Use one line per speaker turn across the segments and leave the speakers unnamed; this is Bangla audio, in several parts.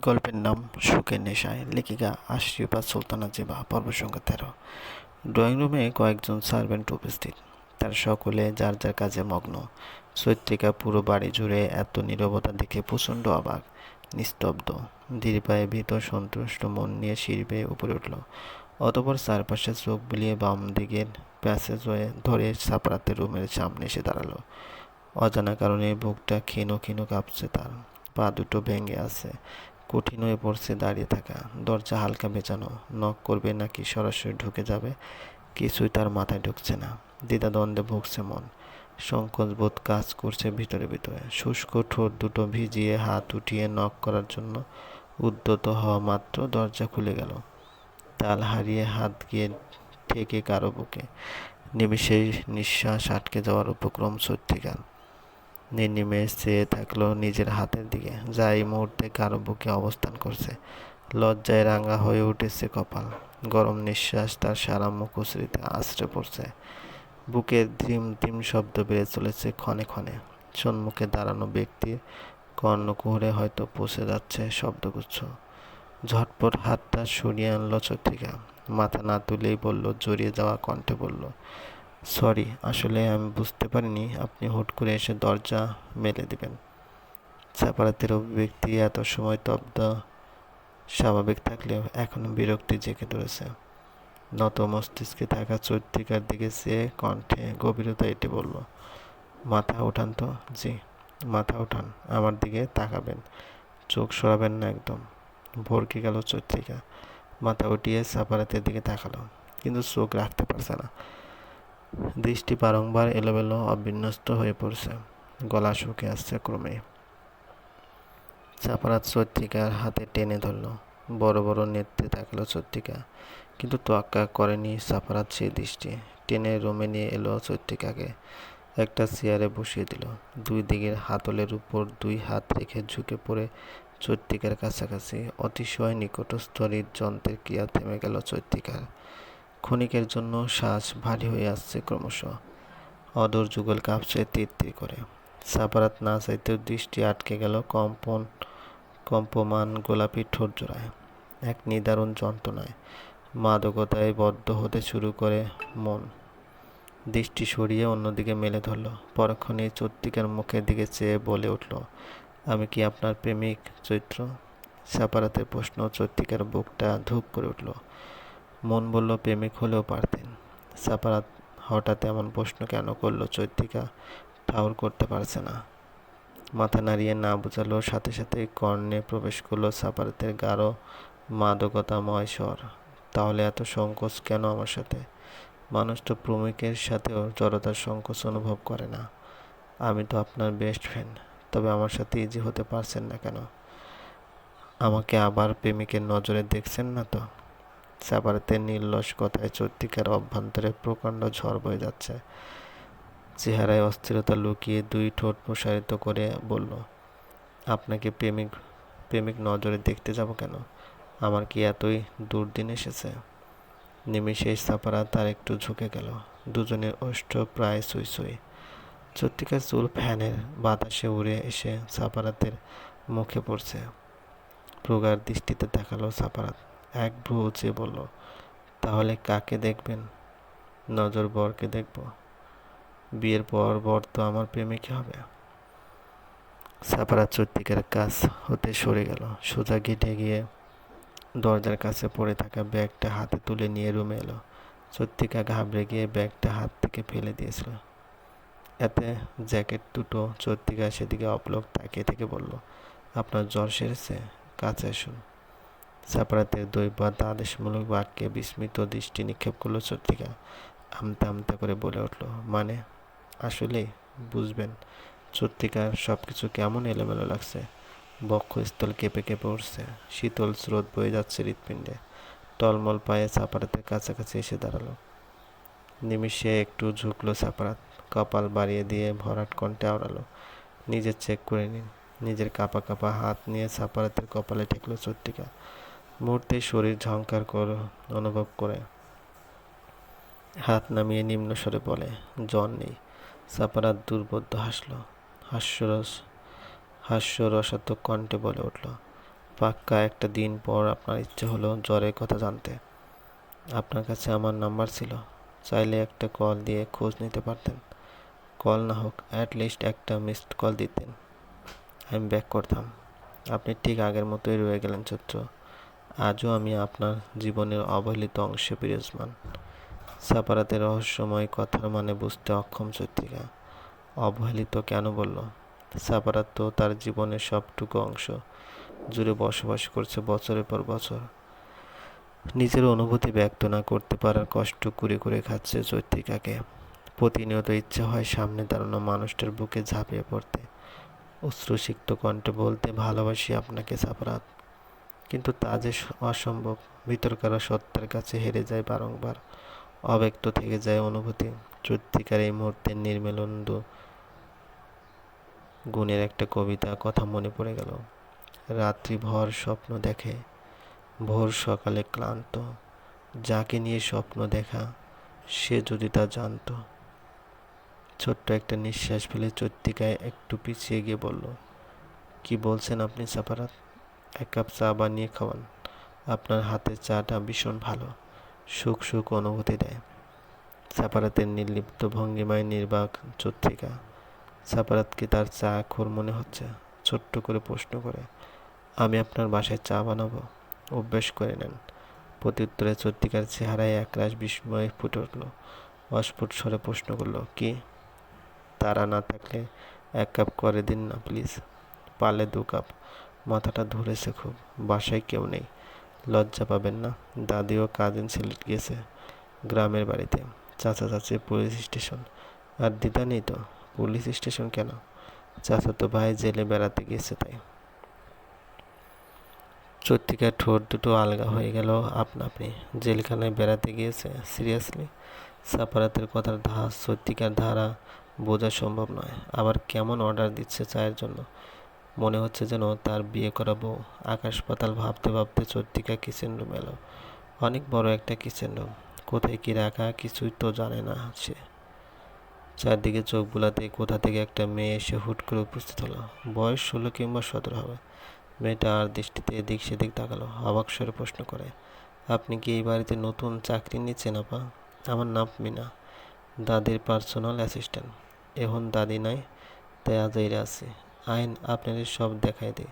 গল্পের নাম সুখের নেশায়। লেখিকা আশরিফা সুলতানা জিবা, পর্ব সংখ্যা তেরো। ড্রয়িং রুমে কয়েকজন সার্ভেন্ট উপস্থিত। তার সকলে যার যার কাজে মগ্ন। চৈত্রিকা পুরো বাড়ি জুড়ে এত নীরবতা দেখে প্রচণ্ড অবাক, নিস্তব্ধ। ধীর পায়ে ভীত, সন্তুষ্ট মন নিয়ে বেয়ে উপরে উঠল। অতপর চারপাশে চোখ বুলিয়ে বাম দিকের প্যাসেজ হয়ে ধরে সাপড়াতে রুমের সামনে এসে দাঁড়াল। অজানা কারণে বুকটা ক্ষীণ ক্ষীণ কাঁপছে তার। পা দুটো ভেঙে আছে। কঠিন হয়ে পড়ছে দাঁড়িয়ে থাকা। দরজা হালকা বেচানো নক করবে নাকি সরাসরি ঢুকে যাবে? কিছুই তার মাথায় ঢুকছে না। দ্বিধাদ্বন্দ্বে ভুগছে মন। সংকোচ বোধ কাজ করছে ভিতরে ভিতরে। শুষ্ক ঠোঁট দুটো ভিজিয়ে হাত উঠিয়ে নক করার জন্য উদ্যত হওয়া মাত্র দরজা খুলে গেল। তাল হারিয়ে হাত গিয়ে ঠেকে কারও বুকে। নিমিষেই নিঃশ্বাস আটকে যাওয়ার উপক্রম সত্যিকার। নির্নিমেষ চেয়ে থাকল নিজের হাতের দিকে, যা এই মুহূর্তে কারও বুকে অবস্থান করছে। লজ্জায় রাঙা হয়ে উঠেছে কপাল। গরম নিঃশ্বাস তার সারা মুখশ্রীতে আশ্রে পড়ছে। বুকের ধিম ধিম শব্দ বেড়ে চলেছে ক্ষণে ক্ষণে। সম্মুখে দাঁড়ানো ব্যক্তির কর্ণকুহরে হয়তো পৌঁছে যাচ্ছে শব্দগুচ্ছ। ঝটপট হাতটা সরিয়ে আনলো চত্রিকা মাথা না তুলেই বলল, জড়িয়ে যাওয়া কণ্ঠে বলল সরি আসলে আমি বুঝতে পারিনি। আপনি হুট করে এসে দরজা মেলে দিবেন। চাপারাতের অভিব্যক্তি এত সময় তব্দ স্বাভাবিক থাকলেও এখনও বিরক্তি জেঁকে ধরেছে। নত মস্তিষ্কে থাকা চৈত্রিকার দিকে চেয়ে কণ্ঠে গভীরতা এটে বলল, মাথা ওঠান তো? জি, মাথা ওঠান। আমার দিকে তাকাবেন। চোখ সরাবেন না একদম। ভরকে গেল চৈত্রিকা। মাথা উঠিয়ে সাপারাতের দিকে তাকালো, কিন্তু চোখ রাখতে পারছে না। দৃষ্টি বারংবার এলোমেলো অবিন্যস্ত হয়ে পড়ছে। গলা শুকে আসছে ক্রমে। চাপারাত চত্রিকার হাতে টেনে ধরল। বড় বড় নেত্রে থাকল চত্রিকা কিন্তু তোয়াক্কা করেনি সাফারাত সেই দৃষ্টি। টেনে রুমে নিয়ে এলো চত্রিকাকে একটা চেয়ারে বসিয়ে দিল। দুই দিকের হাতলের উপর দুই হাত রেখে ঝুঁকে পড়ে চৈত্রিকার কাছাকাছি। অতিশয় নিকটস্থ যন্ত্রের ক্রিয়া থেমে গেল চৈত্রিকার ক্ষণিকের জন্য শ্বাস ভারী হয়ে আসছে ক্রমশ। অদর যুগল কাঁপছে তীর তীর করে। সাপারাত না চাইতেও দৃষ্টি আটকে গেল কম্পন, কম্পমান গোলাপি ঠোঁট জোড়ায়। এক নিদারুণ যন্ত্রণায় মাদকতায় বদ্ধ হতে শুরু করে মন। দৃষ্টি সরিয়ে অন্যদিকে মেলে ধরল। পরক্ষণে চত্রিকার মুখের দিকে চেয়ে বলে উঠল, আমি কি আপনার প্রেমিক চৈত্র? সাপারাতের প্রশ্ন চৈত্রিকার বুকটা ধূপ করে উঠল। মন বলল, প্রেমিক হলেও পারতেন। সাপারাত হঠাৎ এমন প্রশ্ন কেন করল চৈত্রিকা ঠাউর করতে পারছে না। মাথা নাড়িয়ে না বোঝালো, সাথে সাথে কর্ণে প্রবেশ করল সাপারাতের গাঢ়, মাদকতাময় স্বর। তাহলে এত সংকোচ কেন আমার সাথে? মানুষ তো প্রেমিকের সাথেও জড়তার সংকোচ অনুভব করে না। আমি তো আপনার বেস্ট ফ্রেন্ড তবে আমার সাথে ইজি হতে পারছেন না কেন? আমাকে আবার প্রেমিকের নজরে দেখছেন না তো? সাবারাতে নির্লস কথায় চৈত্রিকার অভ্যন্তরে প্রকাণ্ড ঝড় বয়ে যাচ্ছে। চেহারায় অস্থিরতা লুকিয়ে দুই ঠোঁট প্রসারিত করে বলল, আপনাকে প্রেমিক প্রেমিক নজরে দেখতে যাব কেন? আমার কি এতই দুর্দিন এসেছে? নিমিষে সাপারা তার একটু ঝুঁকে গেল। দুজনের ওষ্ঠ প্রায় সুই সুই। চত্রিকার চুল ফ্যানের বাতাসে উড়ে এসে সাপারাতের মুখে পড়ছে। প্রগার দৃষ্টিতে দেখাল সাপারাত এক ভ্রু উঁচে বলল, তাহলে কাকে দেখবেন? নজর বরকে দেখব। বিয়ের পর বর তো আমার প্রেমিক হবে। সাপারা চত্রিকার কাজ হতে সরে গেল। সোজা গেটে গিয়ে দরজার কাছে পড়ে থাকা ব্যাগটা হাতে তুলে নিয়ে রুমে এলো। চত্রিকা ঘাবড়ে গিয়ে ব্যাগটা হাত থেকে ফেলে দিয়েছিল। এতে জ্যাকেট দুটো চত্রিকা সেদিকে অপলক তাকিয়ে থেকে বলল, আপনার জ্বর সেরেছে, কাছে আসুন। সাপারাতের দৈবাত আদেশমূলক বাক্যে বিস্মিত দৃষ্টি নিক্ষেপ করল চত্রিকা আমতা আমতা করে বলে উঠল মানে? আসলে বুঝবেন চত্রিকার সব কিছু কেমন এলোমেলো লাগছে। বক্ষস্থল কেঁপে কেঁপে উঠছে, শীতল স্রোত বয়ে যাচ্ছে হৃৎপিণ্ডে। টলমল পায়ে সাপারাতের কাছাকাছি এসে দাঁড়াল। নিমিষে একটু ঝুঁকলো সাপারাত, কপাল বাড়িয়ে দিয়ে ভরাট কণ্ঠে আওড়ালো নিজের চেক করে নিন। নিজের কাপা কাপা হাত নিয়ে সাপারাতের কপালে ঠেকলো চত্রিকা মুহূর্তে শরীর ঝংকার কর, অনুভব করে। হাত নামিয়ে নিম্ন স্বরে বলে জন নেই। সাপারাত দুর্বোধ্য হাসল। হাস্যরস, হাস্যরসাত্মক কণ্ঠে বলে উঠল, পাক্কা একটা দিন পর আপনার ইচ্ছে হলো জ্বরের কথা জানতে। আপনার কাছে আমার নাম্বার ছিল। চাইলে একটা কল দিয়ে খোঁজ নিতে পারতেন। কল না হোক অ্যাটলিস্ট একটা মিসড কল দিতেন। আমি ব্যাক করতাম। আপনি ঠিক আগের মতোই রয়ে গেলেন চৈত্র আজও আমি আপনার জীবনের অবহেলিত অংশে বিরাজমান। সাপারাতে রহস্যময় কথার মানে বুঝতে অক্ষম চৈত্রিকা অবহেলিত কেন বলল? সাপারাত তো তার জীবনের সবটুকু অংশ জুড়ে বসবাস করছে বছরের পর বছর। নিজের অনুভূতি ব্যক্ত না করতে পারার কষ্ট কুড়ে করে খাচ্ছে চৈত্রিকাকে প্রতিনিয়ত ইচ্ছা হয় সামনে দাঁড়ানো মানুষটার বুকে ঝাঁপিয়ে পড়তে। অশ্রুসিক্ত কণ্ঠে বলতে ভালোবাসি আপনাকে সাপরাত। কিন্তু তা যে অসম্ভব। ভিতরকার সত্তার কাছে হেরে যায় বারংবার। অব্যক্ত থেকে যায় অনুভূতি। চৈত্রিকার এই মুহূর্তের নির্মেলন্দ গুণের একটা কবিতা, কথা মনে পড়ে গেল। রাত্রি ভর স্বপ্ন দেখে। ভোর সকালে ক্লান্ত। যাকে নিয়ে স্বপ্ন দেখা, সে যদি তা জানতো। ছোট্ট একটা নিঃশ্বাস ফেলে চৈত্রিকায় একটু পিছিয়ে গিয়ে বলল, কি বলছেন আপনি সাপারাত? এক কাপ চা বানিয়ে খাওয়ান। আপনার হাতের চাটা ভীষণ ভালো। সুখ সুখ অনুভূতি দেয়। সাপারাতের নির্লিপ্ত ভঙ্গিমায় নির্বাক চত্রিকা। সাপারাতকে তার চা খোর মনে হচ্ছে? ছোট্ট করে প্রশ্ন করে। আমি আপনার বাসায় চা বানাবো? অভ্যেস করে নেন। প্রত্যুত্তরে চত্রিকার চেহারায় একরাশ বিস্ময় ফুটে উঠল। অস্ফুট স্বরে প্রশ্ন করল, কি? তারা না থাকলে এক কাপ করে দিন না, প্লিজ। পারলে দু কাপ। মাথাটা ধরেছে খুব। বাসায় কেউ নেই। লজ্জা পাবেন না। দাদিও কাজিন সিলেট গিয়েছে গ্রামের বাড়িতে। চাচা চাচি পুলিশ স্টেশন আর দিদা নেই তো? পুলিশ স্টেশন কেন? চাচা তো ভাই জেলে বেড়াতে গিয়েছে তাই। চত্রিকার ঠোঁট দুটো আলগা হয়ে গেল আপনা আপনি জেলখানায় বেড়াতে গিয়েছে? সিরিয়াসলি সাপারাতের কথার ধার সত্যিকার ধারা বোঝা সম্ভব নয়। আবার কেমন অর্ডার দিচ্ছে চায়ের জন্য? মনে হচ্ছে যেন তার বিয়ে করাবো আকাশ পাতাল ভাবতে ভাবতে চত্রিকা কিচেন রুম এলো। অনেক বড় একটা কিচেন রুম। কোথায় কী রাখা কিছুই তো জানে না সে। চারদিকে চোখ বুলাতে কোথা থেকে একটা মেয়ে এসে হুট করে উপস্থিত হলো। বয়স ষোলো কিংবা সতেরো হবে। মেয়েটা আর দৃষ্টিতে এদিক সেদিক তাকালো, অবাক প্রশ্ন করে, আপনি কি এই বাড়িতে নতুন চাকরি নিচ্ছেন, আপা? আমার নাম মিনা, দাদির পার্সোনাল অ্যাসিস্ট্যান্ট এখন দাদি নাই, তাই আজাইরে আছে আইন আপনাদের সব দেখাই দে।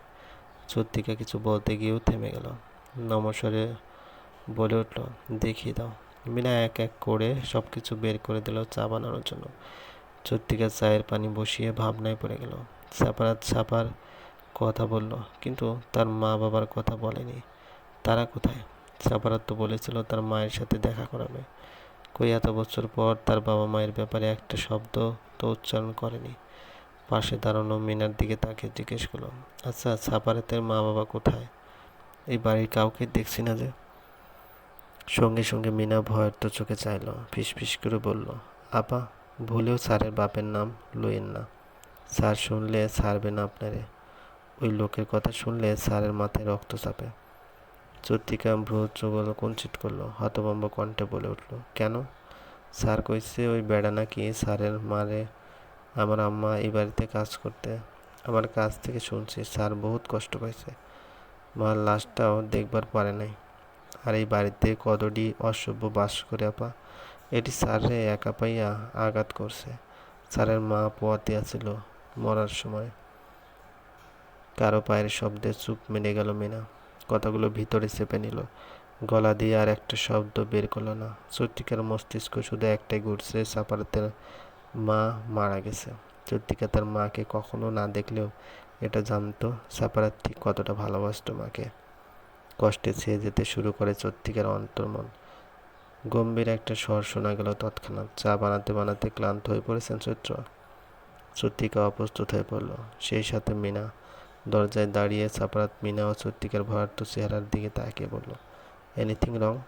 চত্রিকা কিছু বলতে গিয়েও থেমে গেল। নমস্বরে বলে উঠল, দেখিয়ে দাও। মিনা এক এক করে সব কিছু বের করে দিল চা বানানোর জন্য। চত্রিকা চায়ের পানি বসিয়ে ভাবনায় পড়ে গেল। ছাপারাত ছাপার কথা বলল, কিন্তু তার মা বাবার কথা বলেনি। তারা কোথায়? ছাপারাত তো বলেছিল তার মায়ের সাথে দেখা করাবে। কই, এত বছর পর তার বাবা মায়ের ব্যাপারে একটা শব্দ তো উচ্চারণ করেনি। পাশে দাঁড়ানো মিনার দিকে তাকে জিজ্ঞেস করল আচ্ছা ছাপারাতের মা বাবা কোথায়? এই বাড়ির কাউকে দেখছি না যে? সঙ্গে সঙ্গে মিনা ভয়ের তো চোখে চাইল ফিস ফিস করে বলল, আপা, ভুলেও স্যারের বাপের নাম লইয়েন না। স্যার শুনলে ছাড়বে না আপনারে। ওই লোকের কথা শুনলে স্যারের মাথায় রক্ত চাপে। চত্রিকা ভ্রু চোগল কুঞ্চিত করল, হতভম্ব কণ্ঠে বলে উঠল, কেন? স্যার কইছে ওই বেড়া নাকি স্যারের মারে আমার আম্মা এই বাড়িতে কাজ করতে, আমার কাছ থেকে শুনছি, স্যার বহুত কষ্ট পাইছে। মার লাশটাও দেখবার পারে নাই। আর এই বাড়িতে কতটি অসভ্য বাস করে, আপা। এটি স্যারে একা পাইয়া আঘাত করছে। স্যারের মা পোয়াতে আছিল মরার সময়। কারও পায়ের শব্দে চুপ মেনে গেল মিনা। কথাগুলো ভিতরে চেপে নিল। গলা দিয়ে আর একটা শব্দ বের করল না। সত্যিকার মস্তিষ্ক শুধু একটাই ঘুরছে সাপারাতের মা মারা গেছে। চত্রিকা তার মাকে কখনো না দেখলেও এটা জানতো সাপারাত ঠিক কতটা ভালোবাসত মাকে। কষ্টে ছেয়ে যেতে শুরু করে চত্রিকার অন্তর্মন। গম্ভীর একটা স্বর শোনা গেল তৎক্ষণাৎ। চা বানাতে বানাতে ক্লান্ত হয়ে পড়েছেন চৈত্র। চত্রিকা অপ্রস্তুত হয়ে পড়ল। সেই সাথে মিনা দরজায় দাঁড়িয়ে সাপারাত মিনা ও চত্রিকার ভয়ার্থ চেহারার দিকে তাকিয়ে বলল এনিথিং রং?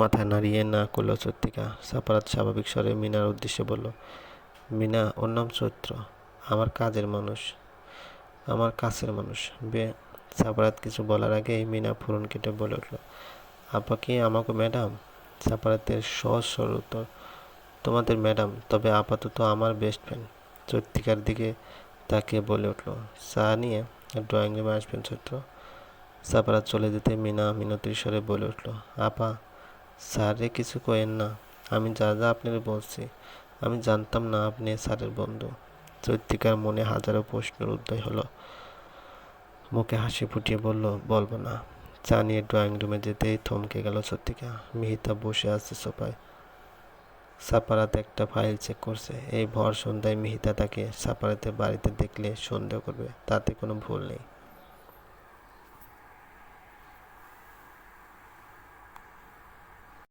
মাথা নাড়িয়ে না করল চত্রিকা সাপারাত স্বাভাবিক স্বরে মিনার উদ্দেশ্যে বলল, মিনা, ওর নাম চৈত্র। আমার কাজের মানুষ। আমার কাছের মানুষ। বে সাপারাত কিছু বলার আগেই মিনা ফুরন কেটে বলে উঠল, আপা কি আমাকে ম্যাডাম? সাপারাতের সহজ সরল উত্তর, তোমাদের ম্যাডাম, তবে আপাতত আমার বেস্ট ফ্রেন্ড। চৈত্রিকার দিকে তাকে বলে উঠল, চা নিয়ে ড্রয়িং রুমে আসবেন চৈত্র? সাপারা চলে যেতে মিনা মিনতির স্বরে বলে উঠল, আপা স্যারে কিছু কয়েন না। আমি যা যা আপনার বলছি, আমি জানতাম না আপনি স্যারের বন্ধু। চৈত্রিকার মনে হাজারো প্রশ্নের উদয় হলো। মুখে হাসি ফুটিয়ে বলল, বলব না। চা নিয়ে ড্রয়িং রুমে যেতেই থমকে গেল চৈত্রিকা। মিহিতা বসে আছে সোফায়। সাপারাতে একটা ফাইল চেক করছে। এই ভর সন্ধ্যায় মিহিতা তাকে সাপারাতে বাড়িতে দেখলে সন্দেহ করবে। তাতে কোনো ভুল নেই।